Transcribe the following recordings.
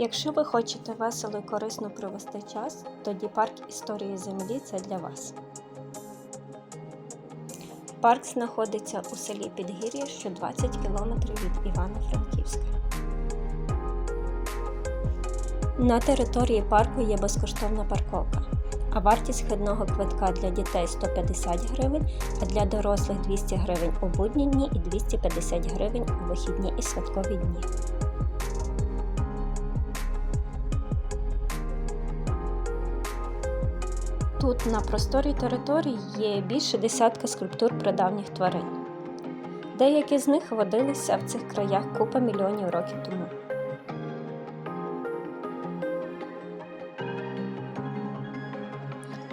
Якщо ви хочете весело і корисно провести час, тоді парк історії землі це для вас. Парк знаходиться у селі Підгір'я, що 20 км від Івано-Франківська. На території парку є безкоштовна парковка, а вартість вхідного квитка для дітей 150 гривень, а для дорослих 200 гривень у будні дні і 250 гривень у вихідні і святкові дні. Тут на просторій території є більше десятка скульптур прадавніх тварин. Деякі з них водилися в цих краях купа мільйонів років тому.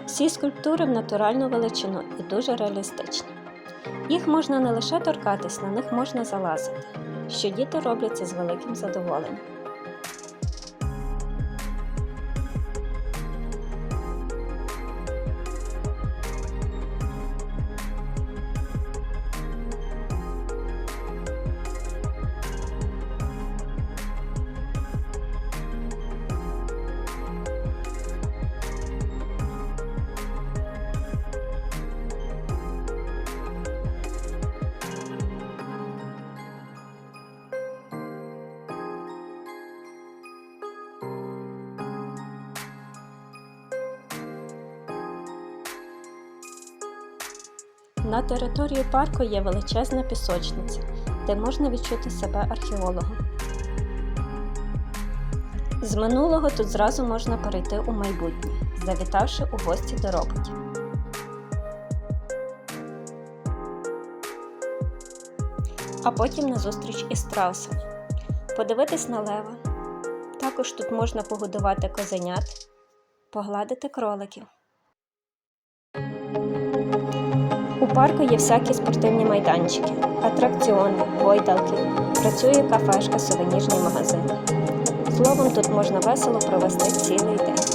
Всі скульптури в натуральну величину і дуже реалістичні. Їх можна не лише торкатись, на них можна залазити, що діти роблять це з великим задоволенням. На території парку є величезна пісочниця, де можна відчути себе археологом. З минулого тут зразу можна перейти у майбутнє, завітавши у гості до роботів. А потім на зустріч із страусами. Подивитись на лева. Також тут можна погодувати козенят, погладити кроликів. Парку є всякі спортивні майданчики, атракціони, гойдалки, працює кафешка, сувенірний магазин. Словом, тут можна весело провести цілий день.